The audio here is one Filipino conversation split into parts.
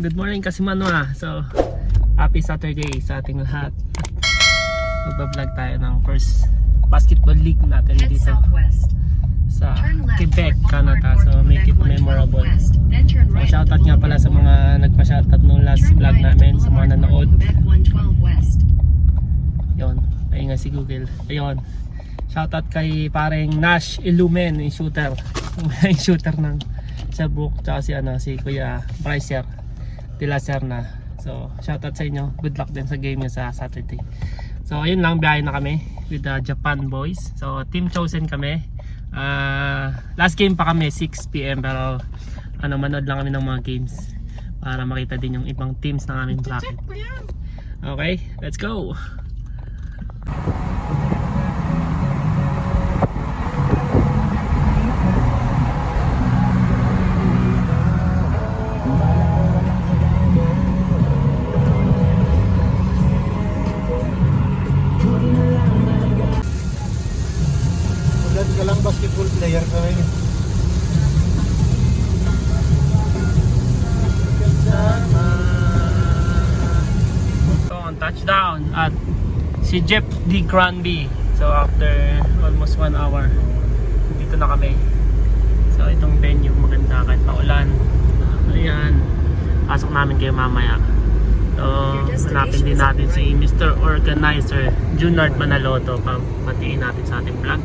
Good morning Kasimanwa. So, happy Saturday sa ating lahat. Magbablog tayo ng first basketball league natin Head dito southwest. sa Quebec, Canada. So, make it Quebec 112 memorable. So, shoutout to nga pala sa mga nagpa-shoutout nung last vlog namin, sa mga nanood. north Quebec 112 west. Yon, ayun nga si Google. Ayun. Shoutout kay pareng Nash Illumen, yung shooter. yung shooter ng book. Tsaka si, ano, si Kuya Brycer de la Serna. So, shoutout sa inyo. Good luck din sa game sa Saturday. So, ayun lang, biyahe na kami with the Japan boys. So, team chosen kami. Ah, last game pa kami, 6pm. Pero, ano, manood lang kami ng mga games para makita din yung ibang teams ng aming bracket. Okay, let's go! Touchdown at si Jeff D. Granby. So after almost one hour, dito na kami. So itong venue maganda kahit paulan. Ayan. Pasok namin kayo mamaya. So hanapin din natin si Mr. Organizer Junard Manaloto pa patiin natin sa ating vlog.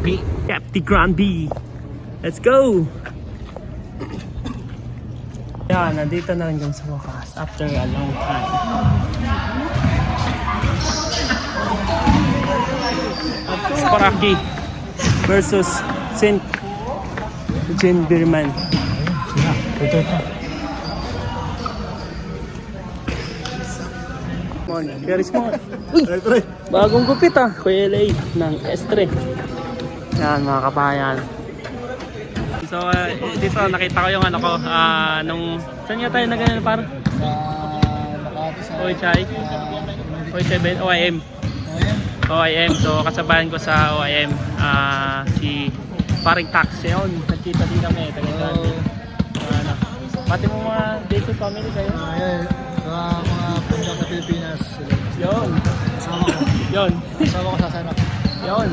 Okay, Jeff D. Granby. Let's go! Yan, nandito na kami sa wakas after a long time. Sparaki versus Saint Eugene Birman. Ito ito. Morning. Very small. Uy! Bagong gupit ah. Kuya LA ng Estre. Yan mga kabayan. So uh, dito nakita ko yung ano ko ah, nung saan nga tayo na ganun par? Sa Makati sa Oichay. Oichay Ben OIM. OIM. So kasabayan ko sa OIM ah, si paring tax yun. Nagkita din kami. Taga Oo. ano. Pati mo mga Deso family kayo. Ayan, sa mga punta sa Pilipinas. Yun. Kasama ko. Yun. Kasama ko sa sana. Yun.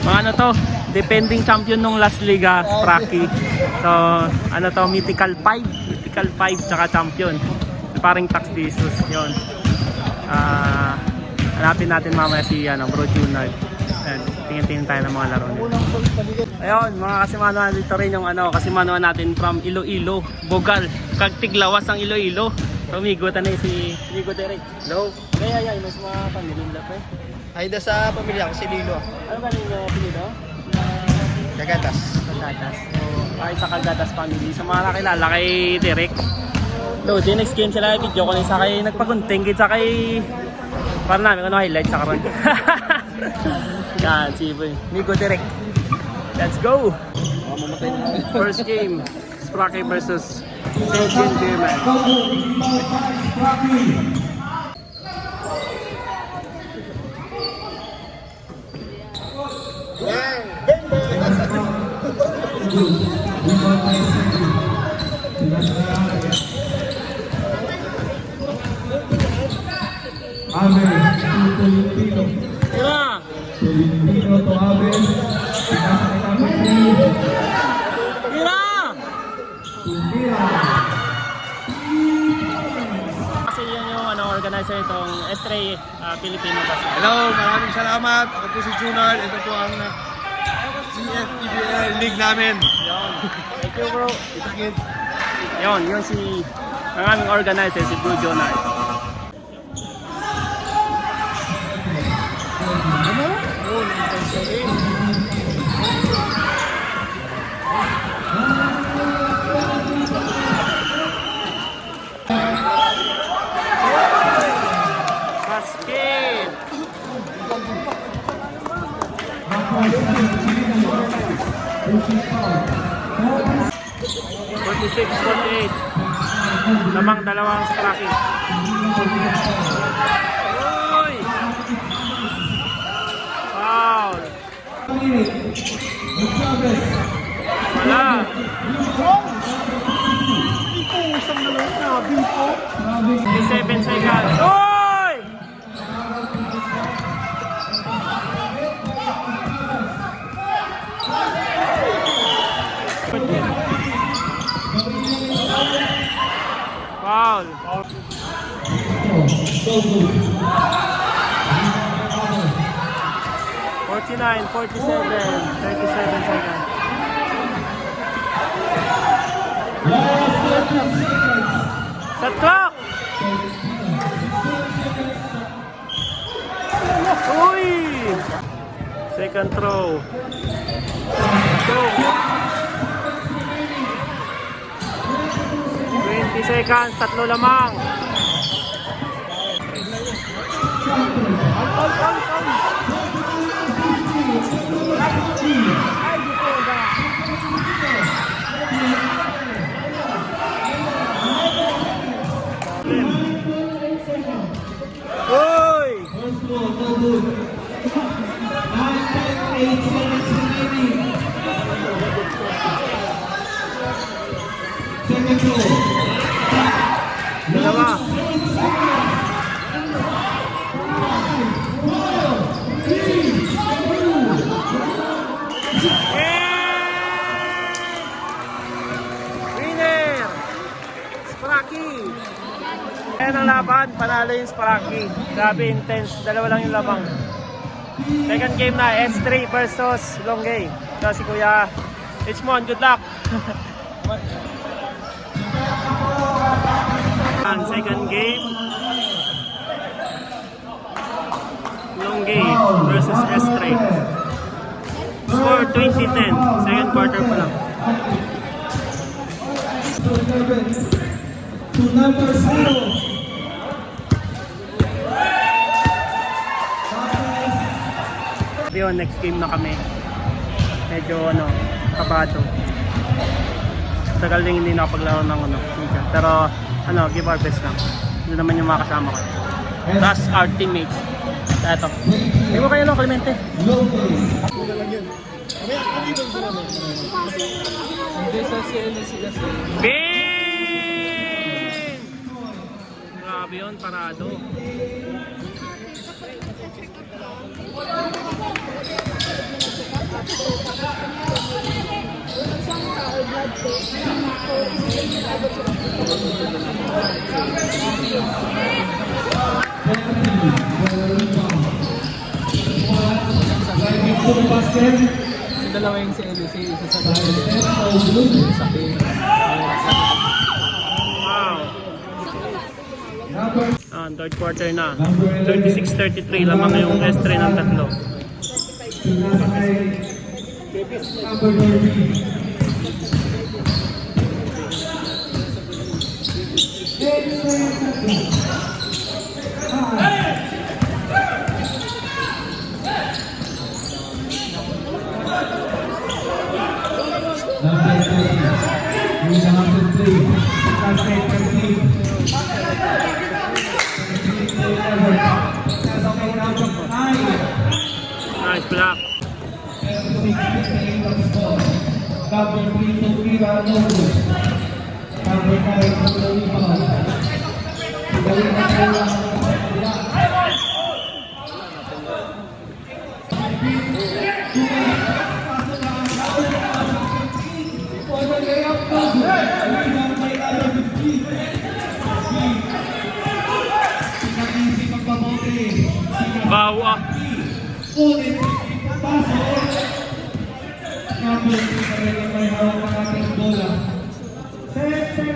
Mga ano to, defending champion nung last liga, Spraki. So, ano to, mythical 5. Mythical 5 tsaka champion. Paring tax Jesus. Yun. Ah, hanapin natin mamaya si ano, Bro Junard. Ayan, tingin-tingin tayo ng mga laro niya. Ayun, mga kasimano dito rin yung ano, kasimano natin from Iloilo, Bogal, Kagtiglawas ang Iloilo. So, migutan na si Migo Derek. Hello. Kaya, ay, mas mga pamilyang pa eh. Ay, da sa pamilya ko, si Lilo. Ano ba yung uh, pinito? Kagatas. Kagatas. So, ay sa Kagatas family. Sa mga nakilala kay Derek. No, di next game sila video ko na isa kay nagpagunting kit sa kay para namin ano highlight sa karon. Yan, si Nico Derek. Let's go! First game, Sprocky versus Sergeant Beerman. Tira! Ano, organizer itong Estray uh, Filipino Basketball. Hello, maraming salamat. Ako po si Junard. Ito po ang CFPBL League namin. Yun. Thank you bro. Kita kids. Yun, yun si ang aming organizer, si Bro Jonard. Basket! Forty-six, forty-eight. Lamang dalawang skraki. Uy! Foul! Wala! Ito, isang dalawa na. Grabe po. 57 seconds. Oy! Foul. Forty-nine, forty-seven, thirty-seven seconds. Shot clock! Uy! Second throw. So, seconds, tatlo lamang. Uy! Dalawa. Ayan ang laban, panalo yung Sparky. Grabe, intense. Dalawa lang yung labang. Second game na, S3 versus Longgay. Ito si Kuya Richmond, good luck! Second game, Longgay versus S3. Score 2010, second quarter pa lang. To number zero. Yun, next game na kami. Medyo ano, kabado. Tagal din hindi nakapaglaro ng ano, Ninja. Pero ano, give our best lang. Yun naman yung mga kasama ko. Plus our teammates. Ito. Mo kayo no, Clemente. Bin! Grabe yun, parado. Dalawa yung si LC, isa sa bahay. Sa. Ah, third quarter na. 36-33 lamang yung S3 ng tatlo. Number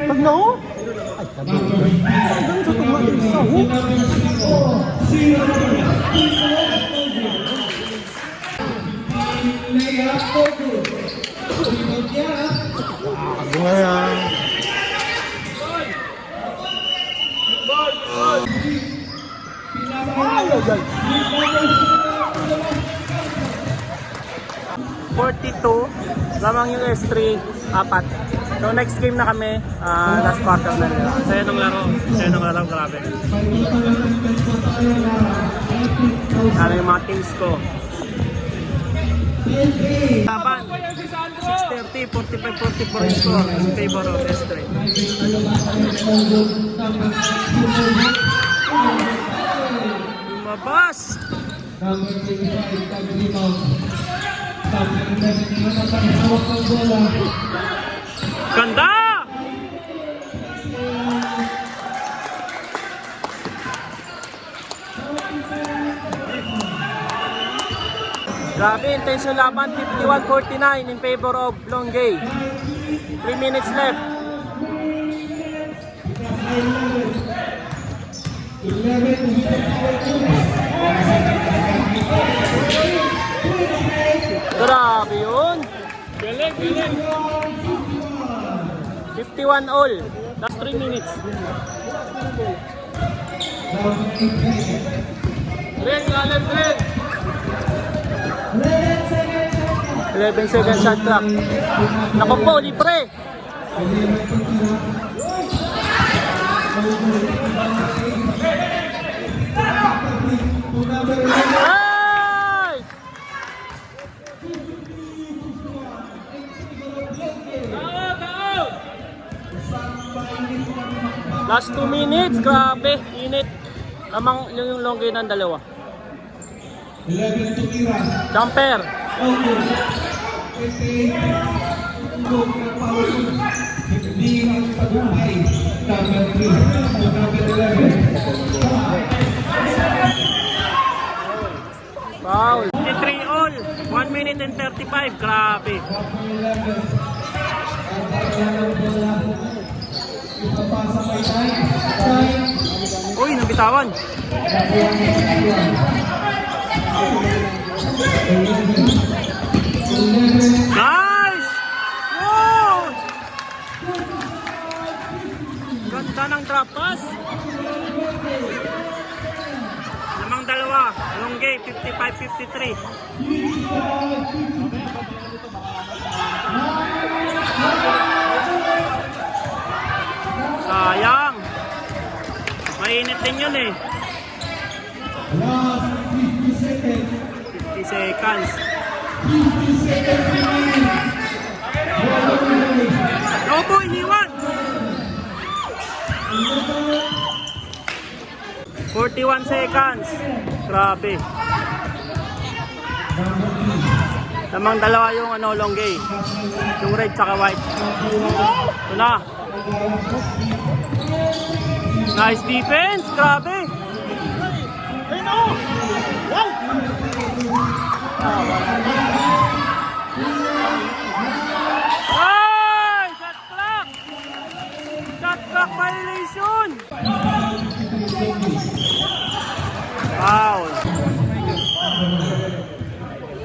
Pagno? Ay, sabi. Hanggang sa tama din sa ho. Ano nga yan? Ay, ay, ay. 42, lamang yung S3, apat. So next game na kami, uh, last quarter na nila. Saya nung laro, saya nung laro, grabe. Kala yung mga teams ko. Laban, 6.30, 45-44 yung score in favor of S3. Lumabas! Lumabas! Ganda! Grabe, intense yung laban. 51-49 in favor of Longay. 3 minutes left. Grabe yun. Galing, galing. 51 all. Last 3 minutes. Greg, Alan, Greg. 11 seconds shot clock. Naku po, libre. Ay! Last 2 minutes, grabe, init. Lamang yung, yung long game ng dalawa. Jumper. Foul. 53 all. 1 minute and 35. Grabe. Uy, nabitawan. Nice! Wow! Ganda ng drop pass. Lamang dalawa. Long game, 55-53. Sayang. Mainit din yun eh. 50 seconds. Lobo, iniwan! 41 seconds. Grabe. Lamang dalawa yung ano, long game. Yung red tsaka white. Ito na. Nice defense. Grabe. Ay! Shot clock! Shot clock violation! Foul.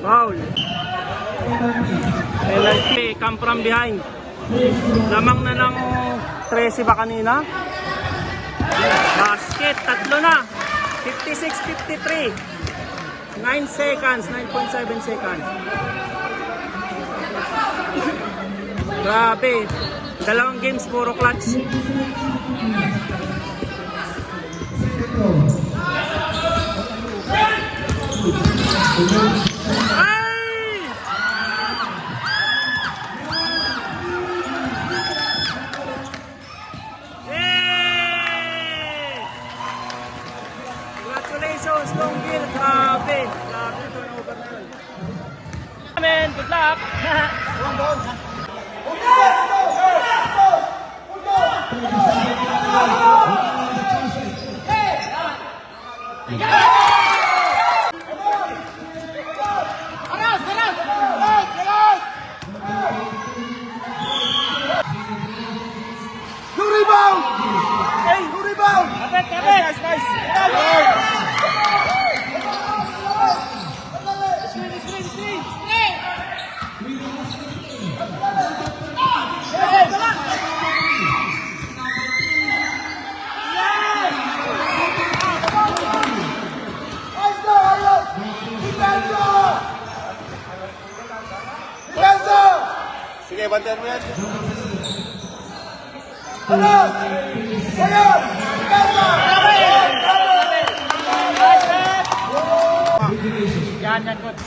Foul. Penalty, come from behind. Lamang na ng 13 ba kanina? Basket, tatlo na. 56-53. 9 seconds, 9.7 seconds. Grabe. Dalawang games, puro clutch. Ay! Congratulations, Longville. Grabe. Grabe, turnover na yun. Amen. Good luck. Who rebound? Hey, who rebound? Kapit. Nice, nice. Jangan nyangkut.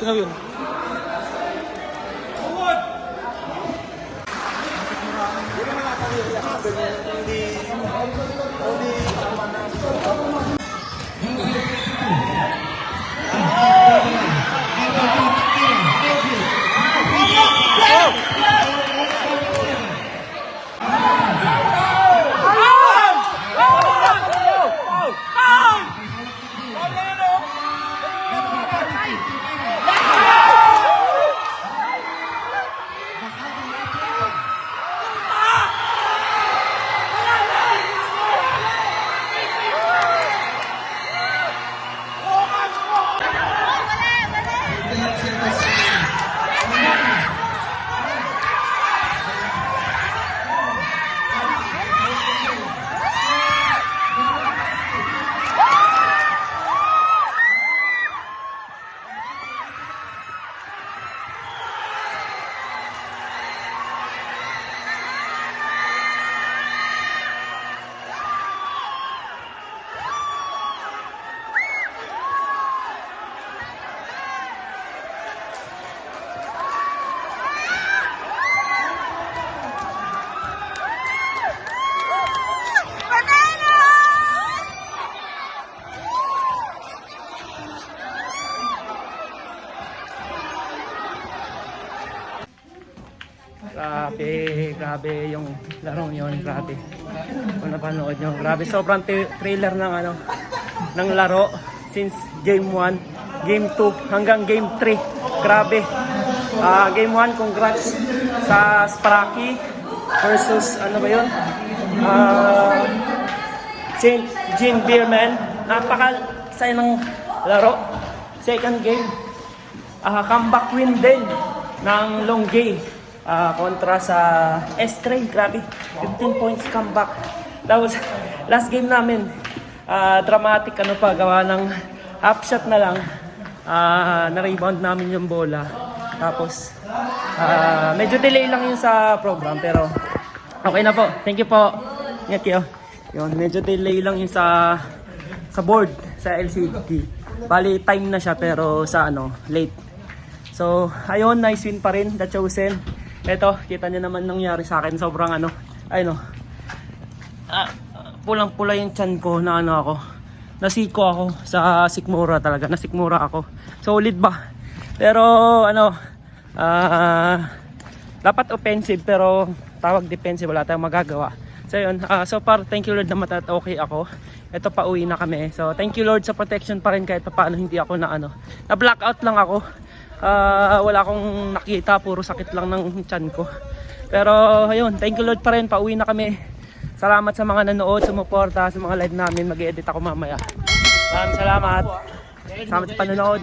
Sino yun? Grabe yung laro yun, grabe. Kung napanood nyo, grabe. Sobrang trailer ng ano, ng laro since game 1, game 2, hanggang game 3. Grabe. Ah, game 1, congrats sa Sparky versus ano ba yun? Ah, Saint Jean Beerman. Napaka saya ng laro. Second game, ah comeback win din ng Longgay ah kontra sa S3. Grabe, 15 points comeback. Tapos, last game namin, ah dramatic ano pa, gawa ng half shot na lang. ah na-rebound namin yung bola. Tapos, ah medyo delay lang yun sa program, pero okay na po. Thank you po. Ingat kayo. Yun, medyo delay lang yun sa sa board, sa LCD. Bali, time na siya pero sa ano, late. So, ayun, nice win pa rin, The Chosen. Ito, kita niyo naman nangyari sa akin. Sobrang ano, ay no, ah, pulang-pula yung chan ko na ano ako. Nasiko ako sa sikmura talaga. Nasikmura ako. Solid ba? Pero ano, ah, dapat offensive pero tawag defensive wala tayong magagawa. So yun, ah, so far thank you Lord na matat okay ako. Ito pa uwi na kami. So thank you Lord sa protection pa rin kahit pa paano hindi ako na ano. Na blackout lang ako. Ah, wala akong nakita, puro sakit lang ng tiyan ko. Pero ayun, thank you Lord pa rin, pauwi na kami. Salamat sa mga nanood, sumuporta sa mga live namin. Mag-edit ako mamaya. Salamat. Salamat sa panonood.